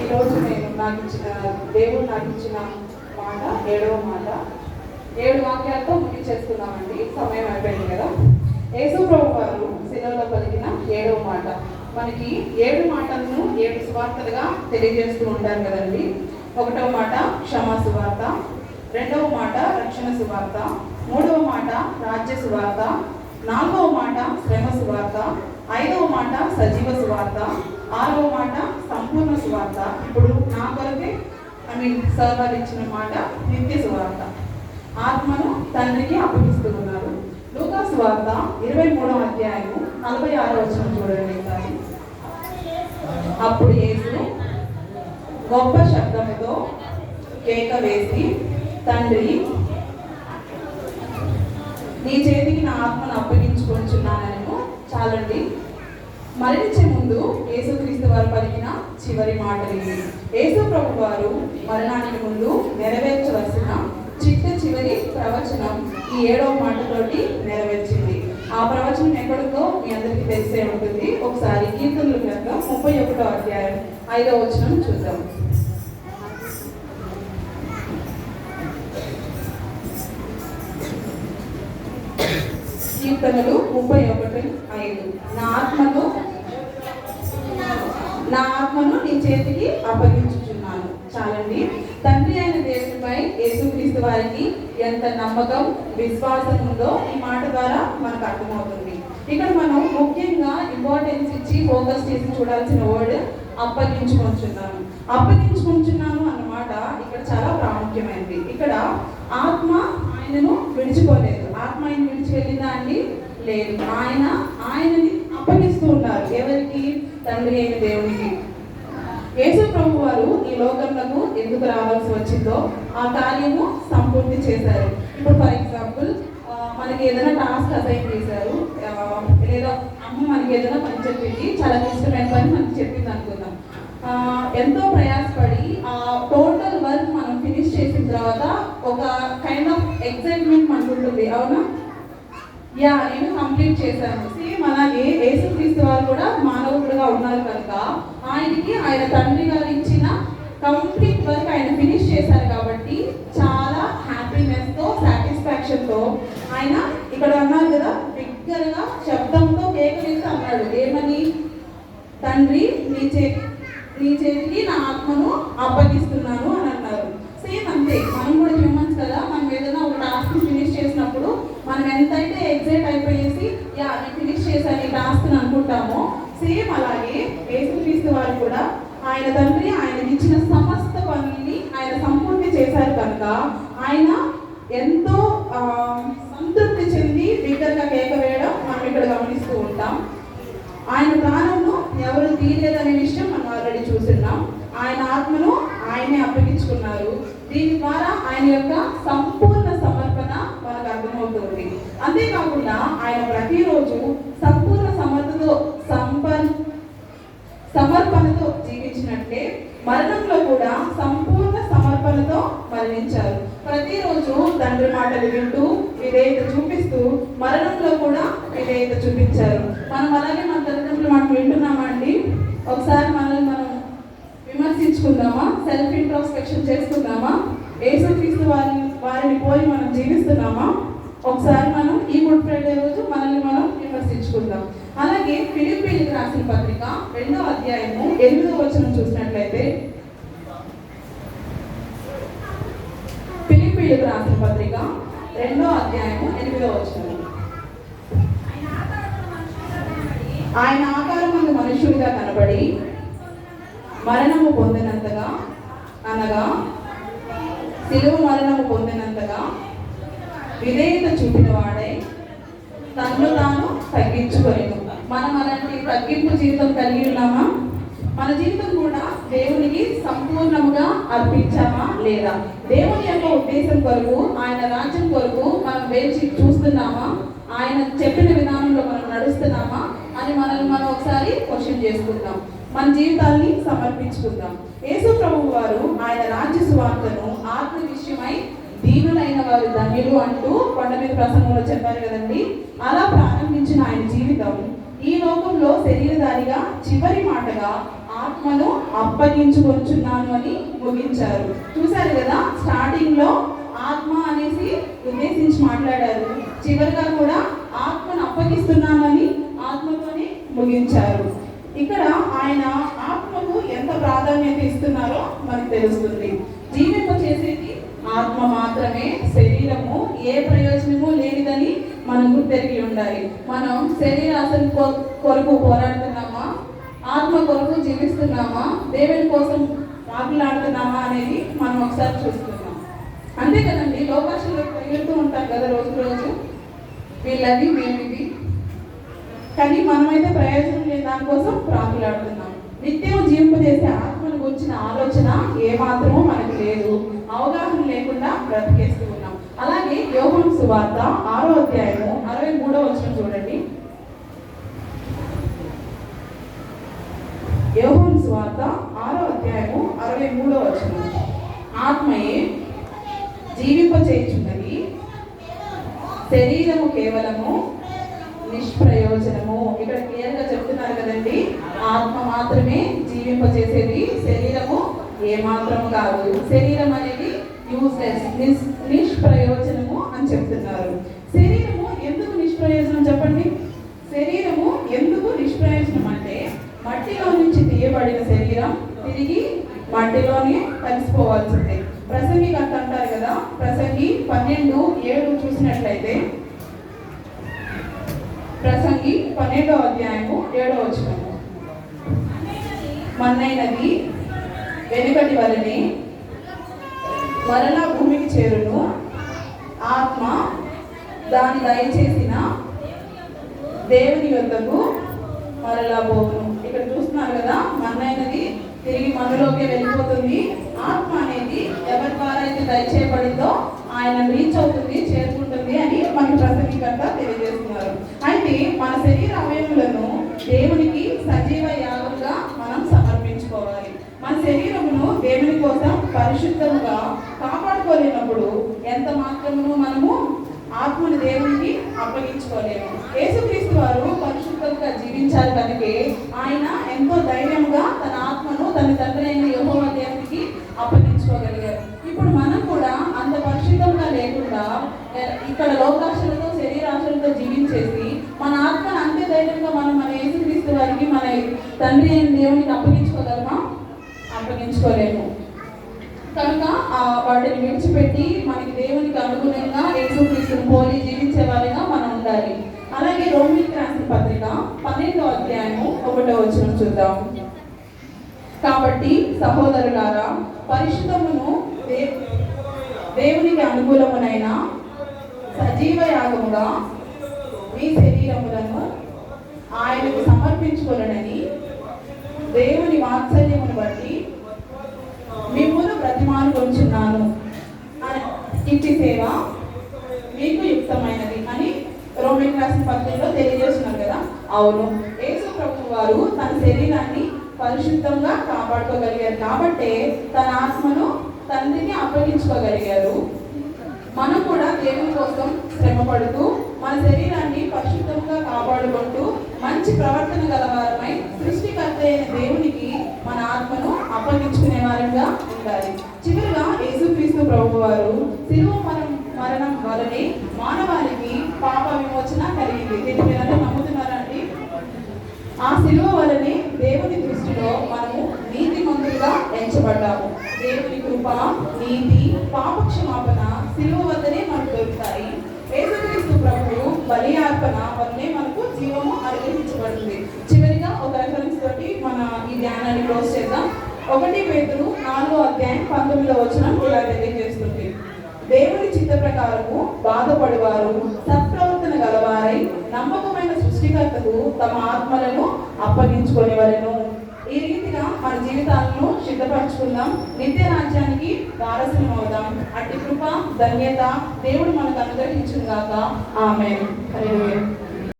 ఈరోజు నేను నాకు ఇచ్చిన దేవుడు నాకు ఇచ్చిన మాట ఏడవ మాట. ఏడు వాక్యాలతో ముగించేస్తున్నామండి సమయం అయిపోయింది కదా. యేసు ప్రభు వారు శిలలో పలికిన ఏడవ మాట. మనకి ఏడు మాటలను ఏడు సువార్తలుగా తెలియజేస్తూ ఉంటారు కదండి. ఒకటవ మాట క్షమా సువార్త. రెండవ మాట రక్షణ సువార్త. మూడవ మాట రాజ్య సువార్త. నాలుగవ మాట శ్రమ సువార్త. ఐదవ మాట సజీవ సువార్త. ఆరో మాట సంపూర్ణ సువార్త. ఇప్పుడు నా కొరకే ఐ మీన్ సర్వర్ ఇచ్చిన మాట నిత్య సువార్త. ఆత్మను తండ్రికి అప్పగిస్తున్నారు. లూకా సువార్త ఇరవై మూడవ అధ్యాయము నలభై ఆరో వచ్చిన చూడండి కానీ అప్పుడు యేసు గొప్ప శబ్దముతో కేక వేసి తండ్రి నీ చేతికి నా ఆత్మను అప్పగించుకొంచున్నానని చాలండి. మరణించే ముందు యేసుక్రీస్తు వారు పలికిన చివరి మాటలు ఇవి. యేసు ప్రభు వారు మరణానికి ముందు నెరవేర్చవలసిన చిట్ట చివరి ప్రవచనం ఈ ఏడవ మాటతోటి నెరవేర్చింది. ఆ ప్రవచనం ఎక్కడుందో మీ అందరికీ తెలిసే ఉంటుంది. ఒకసారి కీర్తనలు గ్రంథం ముప్పై ఒకటో అధ్యాయం ఐదవ వచనం చూద్దాం. కీర్తనలు ముప్పై ఒకటి ఐదు. నా ఆత్మతో ఆత్మను నీ చేతికి అప్పగించుచున్నాను. చాలండి. తండ్రి అయిన దేవునిపై యేసుక్రీస్తు వారికి ఎంత నమ్మకం విశ్వాసం ఉందో ఈ మాట ద్వారా మనకు అర్థమవుతుంది. ఇక్కడ మనం ముఖ్యంగా ఇంపార్టెన్స్ ఇచ్చి ఫోకస్ చేసి చూడాల్సిన వర్డ్ అప్పగించుకుంటున్నాను అప్పగించుకుంటున్నాను అన్నమాట ఇక్కడ చాలా ప్రాముఖ్యమైనది ఇక్కడ ఆత్మ ఆయనను విడిచిపోలేదు. ఆత్మ ఆయన విడిచి వెళ్ళిందా అండి? లేదు. ఆయన ఆయనని అప్పగిస్తూ ఉన్నారు. ఎవరికి? తండ్రి అయిన దేవునికి. యేసు ప్రభు వారు ఈ లోకంలో ఎందుకు రావాల్సి వచ్చిందో ఆ కార్యము సంపూర్తి చేశారు. ఇప్పుడు ఫర్ ఎగ్జాంపుల్ మనకి ఏదైనా టాస్క్ అసైన్ చేశారు లేదా అమ్మ మనకి ఏదైనా పని చెప్పింది చాలా ఇష్టమైన పని మనకి చెప్పింది అనుకుందాం. ఎంతో ప్రయాసపడి ఆ టోటల్ వర్క్ మనం ఫినిష్ చేసిన తర్వాత ఒక కైండ్ ఆఫ్ ఎక్సైట్మెంట్ మనకు ఉంటుంది అవునా? యా నేను కంప్లీట్ చేశాను. అలాగే యేసుక్రీస్తు వారు కూడా మానవుడుగా ఉన్నారు కనుక ఆయనకి ఆయన తండ్రి గారు ఇచ్చిన కంప్లీట్ వర్క్ ఆయన ఫినిష్ చేశారు కాబట్టి చాలా హ్యాపీనెస్తో సాటిస్ఫాక్షన్తో ఆయన ఇక్కడ అన్నారు కదా బిగ్గరగా శబ్దంతో కేకలిస్తూ అన్నాడు. ఏమని? తండ్రి నీ చే నీ చేతికి నా ఆత్మను అప్పగిస్తున్నాను అని అన్నారు. సేమ్ అంతే. మనం కూడా హ్యూమన్స్ కదా మనం ఏదైనా ఒక టాస్క్ ఫినిష్ చేసినప్పుడు మనం ఎంతైతే ఎగ్జైట్ అయిపోయేసి యా నేను ఫినిష్ చేశాను ఈ టాస్క్ అనుకుంటామో సేమ్ అలాగే యేసుక్రీస్తు వారు కూడా ఆయన తండ్రి ఆయనకి ఇచ్చిన సమస్త పనుల్ని ఆయన సంపూర్తి చేశారు కనుక ఆయన ఎంతో సంతృప్తి చెంది బిడ్డగా కేక వేయడం మనం ఇక్కడ గమనిస్తూ ఉంటాం. ఆయన ప్రాణంను ఎవరు తీయలేదనే విషయం మనం ఆల్రెడీ చూస్తున్నాం. ఆయన ఆత్మను ఆయనే అప్పగించుకున్నారు. దీని ద్వారా ఆయన యొక్క సంపూర్ణ సమర్పణ మనకు అర్థమవుతుంది. అంతేకాకుండా ఆయన ప్రతిరోజు సంపూర్ణ సమర్థతో సంపన్ సమర్పణతో జీవించినట్లే మరణంలో కూడా సంపూర్ణ సమర్పణతో మరణించారు. ప్రతిరోజు తండ్రి మాటలు వింటూ విధేయత చూపిస్తూ మరణంలో కూడా విధేయత చూపించారు. మనం అలాగే మన తల్లిదండ్రుల మాట వింటున్నామా అండి? ఒకసారి మనల్ని మనం విమర్శించుకుందామా? సెల్ఫ్ ఇంట్రోస్పెక్షన్ చేసుకుందామా? ఏసుక్రీస్తు వారిని వారిని పోయి మనం జీవిస్తున్నామా? ఒకసారి మనం ఈ గుడ్ ఫ్రైడే రోజు మనల్ని మనం విమర్శించుకుందాం. అలాగే ఫిలిప్పీలకు రాసిన పత్రిక రెండో అధ్యాయము ఎనిమిదో వచనం చూసినట్లయితే ఫిలిప్పీలకు రాసిన పత్రిక రెండో అధ్యాయము ఎనిమిదో వచనం. ఆయన ఆకారం మంది మనుషుడిగా కనబడి మరణము పొందినంతగా అనగా శిలువ మరణము పొందినంతగా విధేయత చూపిన వాడే తన్ను తాను తగ్గించుకోలేదు మనం అలాంటి తగ్గింపు జీవితం కలిగి ఉన్నామా? మన జీవితం కూడా దేవునికి సంపూర్ణముగా అర్పించామా లేదా? దేవుని యొక్క ఉద్దేశం కొరకు ఆయన రాజ్యం కొరకు మనం వేచి చూస్తున్నామా? ఆయన చెప్పిన విధానంలో మనం నడుస్తున్నామా? అని మనల్ని మనం ఒకసారి క్వశ్చన్ చేసుకుందాం. మన జీవితాన్ని సమర్పించుకుందాం. యేసు ప్రభు వారు ఆయన రాజ్య సువార్తను ఆత్మ విషయమై దీనులైన వారు ధన్యులు అంటూ కొండ మీద ప్రసంగంలో చెప్పారు కదండి. అలా ప్రారంభించిన ఆయన జీవితం ఈ లోకంలో శరీరధారిగా చివరి మాటగా ఆత్మను అప్పగించుకొచ్చున్నాను అని ముగించారు. చూశారు కదా స్టార్టింగ్లో ఆత్మ అనేసి ఉద్దేశించి మాట్లాడారు. చివరిగా కూడా ఆత్మను అప్పగిస్తున్నానని ఆత్మతోనే ముగించారు. ఇక్కడ ఆయన ఆత్మ ప్రాధాన్యత ఇస్తున్నారో మనకు తెలుస్తుంది. జీవింప చేసేది ఆత్మ మాత్రమే శరీరము ఏ ప్రయోజనము లేనిదని మనం గుర్తెరిగి ఉండాలి. మనం శరీరాశం కొ- కొరకు పోరాడుతున్నామా? ఆత్మ కొరకు జీవిస్తున్నామా? దేవుని కోసం ఆటలాడుతున్నామా అనేది మనం ఒకసారి చూస్తున్నాం. అంతే కదండి లోకాశంలో పెరుగుతూ ఉంటాం కదా రోజు రోజు. వీళ్ళది మేమిది కానీ మనమైతే ప్రయోజనం లేని దానికోసం ప్రాకులాడుతున్నాం. నిత్యం చేసే ఆత్మను గురించిన ఆలోచన ఏ మనకు లేదు. అవగాహన లేకుండా బ్రతికేస్తూ ఉన్నాం. అలాగే యోగం సువార్త ఆరో అధ్యాయము అరవై మూడో వచ్చిన చూడండి. యోగం సువార్త ఆరో అధ్యాయము అరవై మూడో వచ్చిన ఆత్మయే జీవింపచేయుచున్నది. శరీరము కేవలము నిష్ప్రయోజనము. ఇక్కడ క్లియర్గా చెప్తున్నారు కదండి ఆత్మ మాత్రమే జీవింపజేసేది శరీరము ఏ మాత్రము కాదు. శరీరం అనేది యూస్లెస్ నిష్ నిష్ప్రయోజనము అని చెప్తున్నారు శరీరము ఎందుకు నిష్ప్రయోజనం చెప్పండి శరీరము ఎందుకు నిష్ప్రయోజనం అంటే మట్టిలో నుంచి తీయబడిన శరీరం తిరిగి మట్టిలోనే కలిసిపోవాల్సిందే ప్రసంగి కథ అంటారు కదా ప్రసంగి పన్నెండు ఏడు చూసినట్లయితే ప్రసంగి పన్నెండో అధ్యాయము ఏడో వచనము. మన్నైనది వెనుకటి వలనే మరలా భూమికి చేరును. ఆత్మ దాన్ని దయచేసిన దేవుని యొద్దకు మరలా పోవును. ఇక్కడ చూస్తున్నారు కదా మన్నైనది తిరిగి మనలోకి వెళ్ళిపోతుంది. ఆత్మ అనేది ఎవరి ద్వారా అయితే దయచేయబడిందో ఆయన రీచ్ అవుతుంది చేరుకుంటుంది అని మనకి ప్రసంగికర్త తెలియజేస్తున్నారు. అయితే మన దేవునికి సజీవ యాగంగా మనం సమర్పించుకోవాలి. మన శరీరమును దేవుని కోసం పరిశుద్ధంగా కాపాడుకోలేనప్పుడు ఎంత మాత్రమును మనము ఆత్మని దేవునికి అప్పగించుకోలేము. యేసుక్రీస్తు వారు పరిశుద్ధంగా జీవించాలి కనుకే ఆయన ఎంతో ధైర్యంగా తన ఆత్మను తన తండ్రి అయిన యహోవ దేవునికి అప్పగించుకోగలిగారు. ఇప్పుడు మనం కూడా అంత పరిశుద్ధంగా లేకుండా ఇక్కడ లోకాశలతో శరీరాశలతో జీవించేసి మన ఆత్మను అంతే ధైర్యంగా మనం మన ఏసుక్రీస్తు వారికి మన తండ్రి అయిన దేవునికి అప్పగించుకోగలమా? అప్పగించుకోలేము. కనుక వాటిని విడిచిపెట్టి మనకి దేవునికి అనుగుణంగా యేసుక్రీస్తుని పోలి జీవించే వారిగా మనం ఉండాలి. అలాగే రోమిలికి రాసిన పత్రిక పన్నెండో అధ్యాయము ఒకటో వచ్చిన చూద్దాం. కాబట్టి సహోదరులారా పరిశుద్ధమును దేవునికి అనుకూలమునైన సజీవ యాగముగా మీ శరీరములను ఆయనకు సమర్పించుకొనని దేవుని వాత్సల్యమును బట్టి మిమ్మల్ని బ్రతిమాను కొంచున్నాను ఇట్టి సేవ మీకు యుక్తమైనది అని రోమిన్ రాసిన పత్రికలో తెలియజేస్తున్నారు కదా? అవును. యేసు ప్రభు వారు తన శరీరాన్ని పరిశుద్ధంగా కాపాడుకోగలిగారు. కాబట్టే తన ఆత్మను తండ్రిని అప్పగించుకోగలిగారు. మనం కూడా దేవుని కోసం శ్రమపడుతూ మన శరీరాన్ని పరిశుద్ధంగా కాపాడుకుంటూ మంచి ప్రవర్తన గలవారమై సృష్టికర్త అయిన దేవునికి మన ఆత్మను అప్పగించుకునే వారంగా ఉండాలి. చివరిగా యేసుక్రీస్తు ప్రభు వారు శిలువ మరణం మరణం వలనే మానవానికి పాప విమోచన కలిగింది. దీని మీద నమ్ముతున్నారండి? ఆ శిలువ వలనే దేవుని దృష్టిలో మనము నీతి మంతులుగా ఎంచబడ్డాము. దేవుని కృప నీతి పాప క్షమాపణ శిలువ వద్దనే మనకు దొరుకుతాయి. యేసుక్రీస్తు ప్రభువు బలియా అర్పణ వల్లే మనకు జీవము అనుగ్రహించబడుతుంది. చివరిగా ఒక రెఫరెన్స్ తోటి మన ఈ ధ్యానాన్ని క్లోజ్ చేద్దాం. ఒకటి పేతురు నాలుగో అధ్యాయం పంతొమ్మిదో వచ్చిన ఇలా తెలియజేస్తుంది. దేవుని చిత్త ప్రకారము బాధపడేవారు సత్ప్రవర్తన గలవారై నమ్మకమైన సృష్టికర్తకు తమ ఆత్మలను అప్పగించుకునేవారను ఈ మన జీవితాలను సిద్ధపరచుకుందాం నిత్య రాజ్యానికి వారసులం అవుదాం. అట్టి కృప ధన్యత దేవుడు మనకు అనుగ్రహించుగాక ఆమె